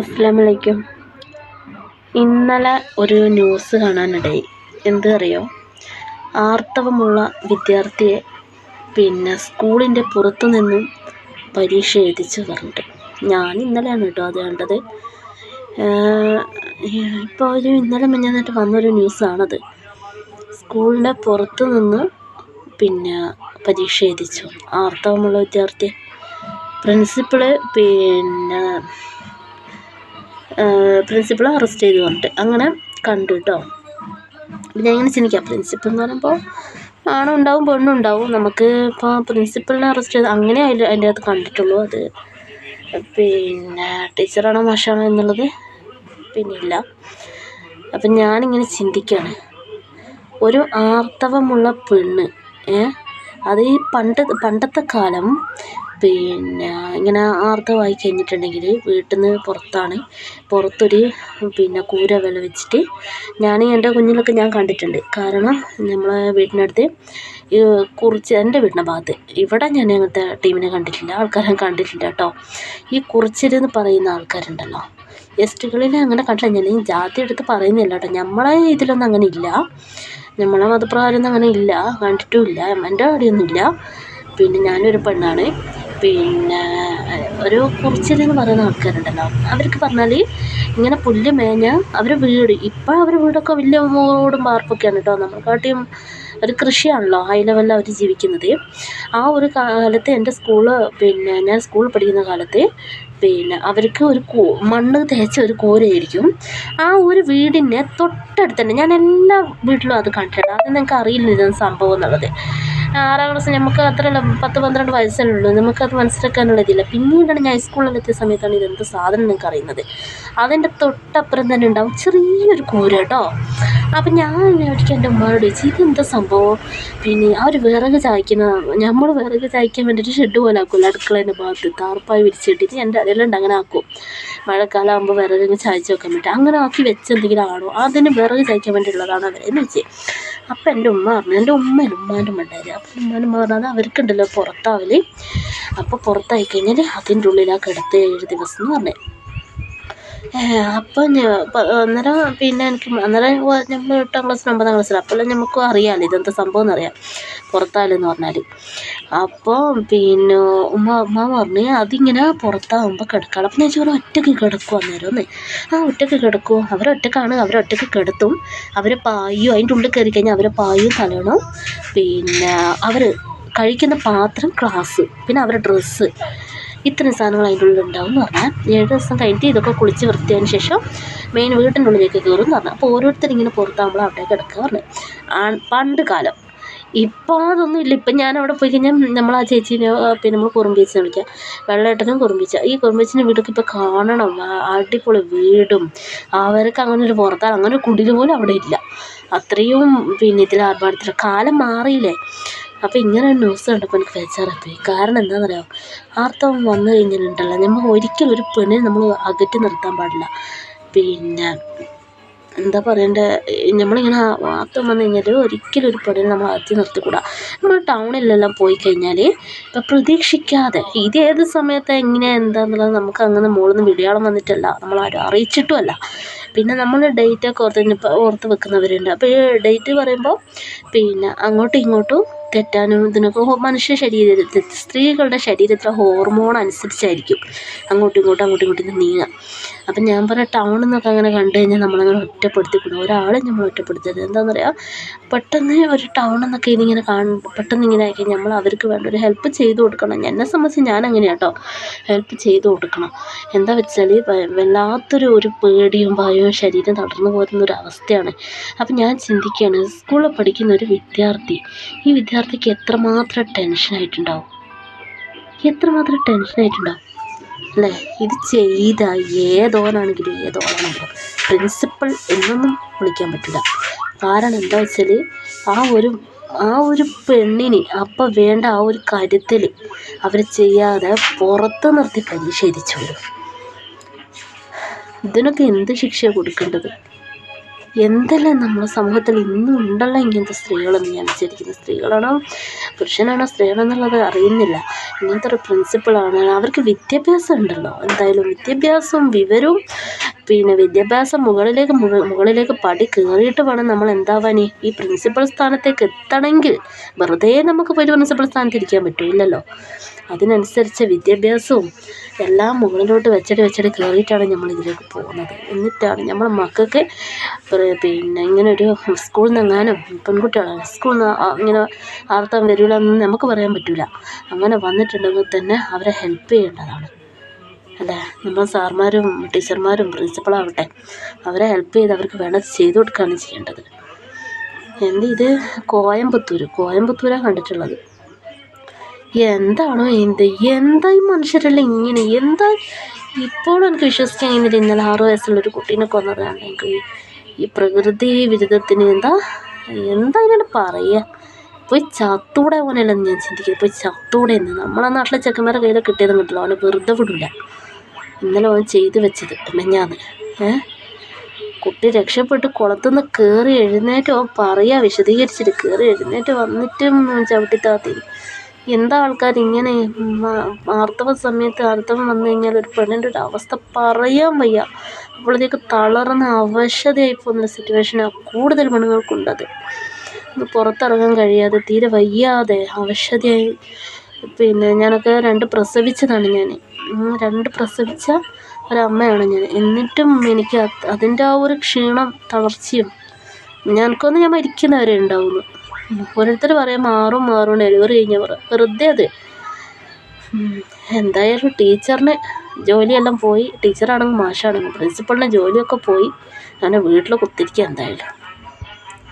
അസ്സാം വലൈക്കും ഇന്നലെ ഒരു ന്യൂസ് കാണാനിടയി എന്ത് അറിയോ ആർത്തവമുള്ള വിദ്യാർത്ഥിയെ പിന്നെ സ്കൂളിന്റെ പുറത്തു നിന്നും പരീക്ഷ എഴുതിച്ച് പറഞ്ഞിട്ട്. ഞാൻ ഇന്നലെയാണ് കേട്ടോ അത് കണ്ടത്. ഇപ്പോൾ ഒരു ഇന്നലെ മിഞ്ഞാന്നായിട്ട് വന്നൊരു ന്യൂസാണത്. സ്കൂളിന്റെ പുറത്തു നിന്ന് പിന്നെ പരീക്ഷ എഴുതിച്ചു. ആർത്തവമുള്ള വിദ്യാർത്ഥി പ്രിൻസിപ്പൾ പിന്നെ പ്രിൻസിപ്പളെ അറസ്റ്റ് ചെയ്തു പറഞ്ഞിട്ട്. അങ്ങനെ കണ്ടു കേട്ടോ ഞാൻ ഇങ്ങനെ ചിന്തിക്കാം. പ്രിൻസിപ്പൾ എന്ന് പറയുമ്പോൾ ആണുണ്ടാവും പെണ്ണുണ്ടാവും. നമുക്ക് ഇപ്പോൾ പ്രിൻസിപ്പളിനെ അറസ്റ്റ് ചെയ്ത് അങ്ങനെ അതിൽ അതിന്റെ അകത്ത് കണ്ടിട്ടുള്ളൂ അത്. പിന്നെ ടീച്ചറാണോ മാഷാണോ എന്നുള്ളത് പിന്നെ ഇല്ല അപ്പം ഞാനിങ്ങനെ ചിന്തിക്കുകയാണ് ഒരു ആർത്തവമുള്ള പെണ്ണ് ഏ അത് ഈ പണ്ട് പണ്ടത്തെ കാലം പിന്നെ ഇങ്ങനെ ആർത്തവമായി കഴിഞ്ഞിട്ടുണ്ടെങ്കിൽ വീട്ടിൽ നിന്ന് പുറത്താണ്. പുറത്തൊരു പിന്നെ കൂര വില വെച്ചിട്ട് ഞാൻ എന്റെ കുഞ്ഞിലൊക്കെ ഞാൻ കണ്ടിട്ടുണ്ട്. കാരണം നമ്മളെ വീടിനടുത്ത് കുറിച്ച് എന്റെ വീടിന്റെ ഭാഗത്ത് ഇവിടെ ഞാൻ അങ്ങനത്തെ ടീമിനെ കണ്ടിട്ടില്ല. ആൾക്കാരെ കണ്ടിട്ടില്ല കേട്ടോ. ഈ കുറിച്ചിരുന്ന് പറയുന്ന ആൾക്കാരുണ്ടല്ലോ. എസ്റ്റുകളിൽ അങ്ങനെ കണ്ടില്ല ഞാൻ ജാതി എടുത്ത് പറയുന്നില്ല കേട്ടോ. നമ്മളെ ഇതിലൊന്നും അങ്ങനെ ഇല്ല. നമ്മളെ മതപ്രകാരമൊന്നും അങ്ങനെ ഇല്ല. കണ്ടിട്ടുമില്ല എന്റെ അവിടെയൊന്നും ഇല്ല. പിന്നെ ഞാനൊരു പെണ്ണാണ്. പിന്നെ ഒരു കുറിച്ചിലെന്ന് പറയുന്ന ആൾക്കാരുണ്ടല്ലോ. അവർക്ക് പറഞ്ഞാൽ ഇങ്ങനെ പുല്ല് മേഞ്ഞ അവരെ വീട് ഇപ്പം അവരെ വീടൊക്കെ വലിയ ഓടും വാർപ്പൊക്കെയാണ് കേട്ടോ നമ്മളെക്കാട്ടിയും ഒരു കൃഷിയാണല്ലോ ഹൈ ലെവലിൽ അവർ ജീവിക്കുന്നത്. ആ ഒരു കാലത്ത് എന്റെ സ്കൂൾ പിന്നെ ഞാൻ സ്കൂളിൽ പഠിക്കുന്ന കാലത്ത് പിന്നെ അവർക്ക് ഒരു മണ്ണ് തേച്ച ഒരു കൂരയായിരിക്കും. ആ ഒരു വീടിന്റെ തൊട്ടടുത്ത് തന്നെ ഞാൻ എല്ലാ വീട്ടിലും അത് കണ്ടിട്ടുണ്ട്. അത് നിങ്ങൾക്ക് അറിയില്ല ഇതാണ് സംഭവം എന്നുള്ളത്. ആറാം ക്ലാസ് നമുക്ക് അത്ര പത്ത് പന്ത്രണ്ട് വയസ്സല്ലേ ഉള്ളൂ. നമുക്കത് മനസ്സിലാക്കാനുള്ള ഇതില്ല. പിന്നീടാണ് ഞാൻ ഹൈസ്കൂളിൽ എത്തിയ സമയത്താണ് ഇതെന്ത് സാധനം നിങ്ങൾക്ക് അറിയുന്നത്. അതിന്റെ തൊട്ടപ്പുറം തന്നെ ഉണ്ടാവും ചെറിയൊരു കൂര കേട്ടോ. അപ്പം ഞാൻ ഒരിക്കൽ എന്റെ ഉമ്മയോട് ചോദിച്ചു ഇതെന്താ സംഭവം? പിന്നെ ആ ഒരു വിറക് ചായ്ക്കുന്ന നമ്മൾ വിറക് ചായ്ക്കാൻ വേണ്ടിയിട്ട് ഷെഡ് പോലെ ആക്കുമല്ലോ അടുക്കളേന്റെ ഭാഗത്ത്. താർപ്പായി വിരിച്ചിട്ടിട്ട് എന്റെ അതെല്ലാം അങ്ങനെ ആക്കും മഴക്കാലം ആകുമ്പോൾ വിറക് ചായച്ച് വെക്കാൻ പറ്റും അങ്ങനെ ആക്കി വെച്ച് എന്തെങ്കിലും ആണോ? അതിന് വിറക് ചായ്ക്കാൻ വേണ്ടിയുള്ളതാണ് അവരെന്ന് വെച്ച്. അപ്പം എന്റെ ഉമ്മ പറഞ്ഞു എന്റെ ഉമ്മയും ഉമ്മാന്റെ ഉമ്മ അപ്പം ഉമ്മാന്റെ ഉമ്മ പറഞ്ഞത് അവർക്കുണ്ടല്ലോ പുറത്താവൽ അപ്പോൾ പുറത്തായി കഴിഞ്ഞാൽ അതിന്റെ ഉള്ളിലാണ് കിടത്ത് ഏഴ് ദിവസം എന്ന് പറഞ്ഞത് അപ്പം അന്നേരം പിന്നെ എനിക്ക് അന്നേരം നമ്മൾ എട്ടാം ക്ലാസ്സിൽ ഒമ്പതാം ക്ലാസ്സിൽ അപ്പോഴെല്ലാം നമുക്ക് അറിയാമല്ലോ ഇതെന്താ സംഭവം എന്നറിയാം. പുറത്താലെന്ന് പറഞ്ഞാൽ അപ്പോൾ പിന്നെ ഉമ്മ ഉമ്മ പറഞ്ഞ് അതിങ്ങനെ പുറത്താകുമ്പോൾ കിടക്കണം. അപ്പം ഞാൻ ചോദിച്ചു ഒറ്റയ്ക്ക് കിടക്കും അന്നേരം? ഒന്ന് ആ ഒറ്റയ്ക്ക് കിടക്കും. അവരൊറ്റക്കാണ് അവരൊറ്റയ്ക്ക് കിടത്തും. അവരെ പായും. അതിന്റെ ഉള്ളിൽ കയറി കഴിഞ്ഞാൽ അവരെ പായും തലയണം. പിന്നെ അവർ കഴിക്കുന്ന പാത്രം ക്ലാസ് പിന്നെ അവരുടെ ഡ്രസ്സ് ഇത്രയും സാധനങ്ങൾ അതിന്റെ ഉള്ളിൽ ഉണ്ടാവും എന്ന് പറഞ്ഞാൽ ഏഴ് ദിവസം കഴിഞ്ഞിട്ട് ഇതൊക്കെ കുളിച്ച് വൃത്തിയായതിന് ശേഷം മെയിൻ വീട്ടിന്റെ ഉള്ളിലേക്ക് കയറും എന്ന് പറഞ്ഞാൽ. അപ്പോൾ ഓരോരുത്തർ ഇങ്ങനെ പുറത്താകുമ്പോൾ അവിടെ കിടക്കുക പറഞ്ഞു. പണ്ട് കാലം. ഇപ്പം അതൊന്നും ഇല്ല. ഇപ്പം ഞാൻ അവിടെ പോയി കഴിഞ്ഞാൽ നമ്മൾ ആ ചേച്ചീനെ പിന്നെ നമ്മൾ കുറുമ്പീച്ചിനെ വിളിക്കുക വെള്ളേട്ടനും കുറുമ്പീച്ച ഈ കുറുമ്പീച്ചിന്റെ വീടൊക്കെ ഇപ്പോൾ കാണണം. അടിപൊളി വീടും. അവർക്ക് അങ്ങനെ ഒരു പുറത്താൽ അങ്ങനെ ഒരു കുടിൽ പോലും അവിടെ ഇല്ല. അത്രയും പിന്നെ ഇതിൽ ആർഭാടത്തിൽ കാലം മാറിയില്ലേ? അപ്പോൾ ഇങ്ങനെ ഒരു ന്യൂസ് കണ്ടപ്പോൾ എനിക്ക് ബേജാറായിപ്പോയി കാരണം എന്താണെന്നറിയാമോ ആർത്തവം വന്നു കഴിഞ്ഞിട്ടുണ്ടല്ലോ. നമ്മൾ ഒരിക്കലും ഒരു പെണ്ണിനെ നമ്മൾ അകറ്റി നിർത്താൻ പാടില്ല. പിന്നെ എന്താ പറയണ്ടേ? നമ്മളിങ്ങനെ ആർത്തം വന്നു കഴിഞ്ഞാൽ ഒരിക്കലും ഒരു പെണ്ണിനെ നമ്മൾ അകറ്റി നിർത്തിക്കൂടാ. നമ്മൾ ടൗണിലെല്ലാം പോയി കഴിഞ്ഞാൽ ഇപ്പം പ്രതീക്ഷിക്കാതെ ഇത് ഏത് സമയത്ത് എങ്ങനെയാണ് എന്താണെന്നുള്ളത് നമുക്ക് അങ്ങനെ മുകളിൽ നിന്ന് വിളിയാളം വന്നിട്ടല്ല. നമ്മളാരും അറിയിച്ചിട്ടുമല്ല. പിന്നെ നമ്മൾ ഡേറ്റൊക്കെ ഓർത്ത് ഓർത്ത് വെക്കുന്നവരുണ്ട്. അപ്പോൾ ഈ ഡേറ്റ് പറയുമ്പോൾ പിന്നെ അങ്ങോട്ടും ഇങ്ങോട്ടും തെറ്റാനും ഇതിനൊക്കെ മനുഷ്യ ശരീരത്തിൽ സ്ത്രീകളുടെ ശരീരത്തിലെ ഹോർമോൺ അനുസരിച്ചായിരിക്കും. അങ്ങോട്ടും ഇങ്ങോട്ടും അങ്ങോട്ടും ഇങ്ങോട്ടും നീങ്ങുക. അപ്പം ഞാൻ പറയാം ടൗണിൽ നിന്നൊക്കെ അങ്ങനെ കണ്ടു കഴിഞ്ഞാൽ നമ്മളങ്ങനെ ഒറ്റപ്പെടുത്തിക്കൂടും. ഒരാളെ നമ്മൾ ഒറ്റപ്പെടുത്തരുത്. എന്താണെന്ന് പറയുക പെട്ടെന്ന് ഒരു ടൗണിൽ നിന്നൊക്കെ ഇതിങ്ങനെ കാണും പെട്ടെന്ന് ഇങ്ങനെ ആയി കഴിഞ്ഞാൽ നമ്മൾ അവർക്ക് വേണ്ട ഒരു ഹെൽപ്പ് ചെയ്ത് കൊടുക്കണം. എന്നെ സംബന്ധിച്ച് ഞാൻ അങ്ങനെയാണ് കേട്ടോ ഹെൽപ്പ് ചെയ്തു കൊടുക്കണം. എന്താ വെച്ചാൽ വല്ലാത്തൊരു ഒരു പേടിയും ഭയവും ശരീരം തളർന്നു പോകുന്ന ഒരു അവസ്ഥയാണ്. അപ്പം ഞാൻ ചിന്തിക്കുകയാണ് സ്കൂളിൽ പഠിക്കുന്ന ഒരു വിദ്യാർത്ഥി ഈ വിദ്യാർത്ഥിക്ക് എത്രമാത്രം ടെൻഷനായിട്ടുണ്ടാവും എത്രമാത്രം ടെൻഷനായിട്ടുണ്ടാവും അല്ലേ? ഇത് ചെയ്ത ഏതോനാണെങ്കിലും ഏതോളാണെങ്കിലും പ്രിൻസിപ്പൾ എന്നൊന്നും വിളിക്കാൻ പറ്റില്ല. കാരണം എന്താ വെച്ചാൽ ആ ഒരു ആ ഒരു പെണ്ണിന് അപ്പം വേണ്ട ആ ഒരു കരുതൽ അവർ ചെയ്യാതെ പുറത്ത് നിർത്തി പരിശീലിച്ചു ഇതിനൊക്കെ എന്ത് ശിക്ഷ കൊടുക്കേണ്ടത്? എന്തെല്ലാം നമ്മുടെ സമൂഹത്തിൽ ഇന്നും ഉണ്ടല്ലോ ഇങ്ങനത്തെ സ്ത്രീകളെന്ന് ഞാൻ വിചാരിക്കുന്നത് സ്ത്രീകളാണോ പുരുഷനാണോ സ്ത്രീയാണോ എന്നുള്ളത് അറിയുന്നില്ല. ഇങ്ങനത്തെ ഒരു പ്രിൻസിപ്പിളാണ് അവർക്ക് വിദ്യാഭ്യാസം ഉണ്ടല്ലോ. എന്തായാലും വിദ്യാഭ്യാസവും വിവരവും പിന്നെ വിദ്യാഭ്യാസം മുകളിലേക്ക് മുകളിലേക്ക് പടി കയറിയിട്ട് വേണം നമ്മൾ എന്താവാൻ. ഈ പ്രിൻസിപ്പൽ സ്ഥാനത്തേക്ക് എത്തണമെങ്കിൽ വെറുതെ നമുക്ക് പോയി പ്രിൻസിപ്പൽ സ്ഥാനത്ത് ഇരിക്കാൻ പറ്റില്ലല്ലോ. അതിനനുസരിച്ച് വിദ്യാഭ്യാസവും എല്ലാം മുകളിലോട്ട് വെച്ചടി വെച്ചടി കയറിയിട്ടാണ് നമ്മൾ ഇതിലേക്ക് പോകുന്നത്. എന്നിട്ടാണ് നമ്മൾ മക്കൾക്ക് പിന്നെ ഇങ്ങനെ ഒരു സ്കൂളിൽ നിന്നെങ്ങാനും പെൺകുട്ടികളാണ്. സ്കൂളിൽ നിന്ന് ഇങ്ങനെ ആർത്തം വരില്ല നമുക്ക് പറയാൻ പറ്റില്ല അങ്ങനെ വന്നിട്ടുണ്ടെങ്കിൽ തന്നെ അവരെ ഹെൽപ്പ് ചെയ്യേണ്ടതാണ്. അല്ലേ നമ്മൾ സാർമാരും ടീച്ചർമാരും പ്രിൻസിപ്പളാവട്ടെ അവരെ ഹെൽപ്പ് ചെയ്ത് അവർക്ക് വേണ്ടത് ചെയ്തു കൊടുക്കുകയാണ് ചെയ്യേണ്ടത്. എന്ത് ഇത്? കോയമ്പത്തൂർ കോയമ്പത്തൂരാണ് കണ്ടിട്ടുള്ളത്. എന്താണോ എന്ത് എന്താ ഈ മനുഷ്യരെല്ലാം ഇങ്ങനെ എന്താ? ഇപ്പോഴും എനിക്ക് വിശ്വസിക്കാൻ കഴിഞ്ഞില്ല ഇന്നലെ ആറ് വയസ്സുള്ളൊരു കുട്ടീനെ കൊന്നത് എനിക്ക് ഈ പ്രകൃതി വിരുദ്ധത്തിന് എന്താ? എന്താ ഇങ്ങനെ പറയുക പോയി ചത്തൂടെ പോലെയല്ലെന്ന് ഞാൻ ചിന്തിക്കുന്നത് പോയി ചത്തൂടെ എന്ന് നമ്മളെ നാട്ടിലെ ചെക്കന്മാരെ കയ്യിൽ കിട്ടിയതും കിട്ടില്ല അവനെ വെറുതെ വിടില്ല ഇന്നലെ അവൻ ചെയ്തു വെച്ചത് മെഞ്ഞാന്ന് ഏ? കുട്ടി രക്ഷപ്പെട്ട് കുളത്തുനിന്ന് കയറി എഴുന്നേറ്റ് അവൻ പറയാ വിശദീകരിച്ചിട്ട് കയറി എഴുന്നേറ്റ് വന്നിട്ടും ചവിട്ടി താത്തി. എന്താ ആൾക്കാർ ഇങ്ങനെ? ആർത്തവ സമയത്ത് ആർത്തവം വന്നു കഴിഞ്ഞാൽ ഒരു പെണ്ണിന്റെ ഒരു അവസ്ഥ പറയാൻ വയ്യ. അപ്പോഴത്തേക്ക് തളർന്ന അവശതയായി പോകുന്ന സിറ്റുവേഷനാണ് കൂടുതൽ പെണ്ണുങ്ങൾക്കുണ്ടത്. പുറത്തിറങ്ങാൻ കഴിയാതെ തീരെ വയ്യാതെ അവശതയായി. പിന്നെ ഞാനൊക്കെ രണ്ട് പ്രസവിച്ചതാണ് ഞാൻ. രണ്ട് പ്രസവിച്ച ഒരമ്മയാണ് ഞാൻ. എന്നിട്ടും എനിക്ക് അതിന്റെ ആ ഒരു ക്ഷീണം തളർച്ചയും ഞങ്ങൾക്കൊന്ന് ഞാൻ മരിക്കുന്നവരെ ഉണ്ടാവുന്നു. ഓരോരുത്തർ പറയാം മാറും മാറും ഡെലിവറി കഴിഞ്ഞവർ വെറുതെ അത്. എന്തായാലും ടീച്ചറിന് ജോലിയെല്ലാം പോയി. ടീച്ചറാണെങ്കിൽ മാഷാണെങ്കിൽ പ്രിൻസിപ്പളിന്റെ ജോലിയൊക്കെ പോയി. ഞാൻ വീട്ടിൽ കുത്തിരിക്കുക എന്തായാലും.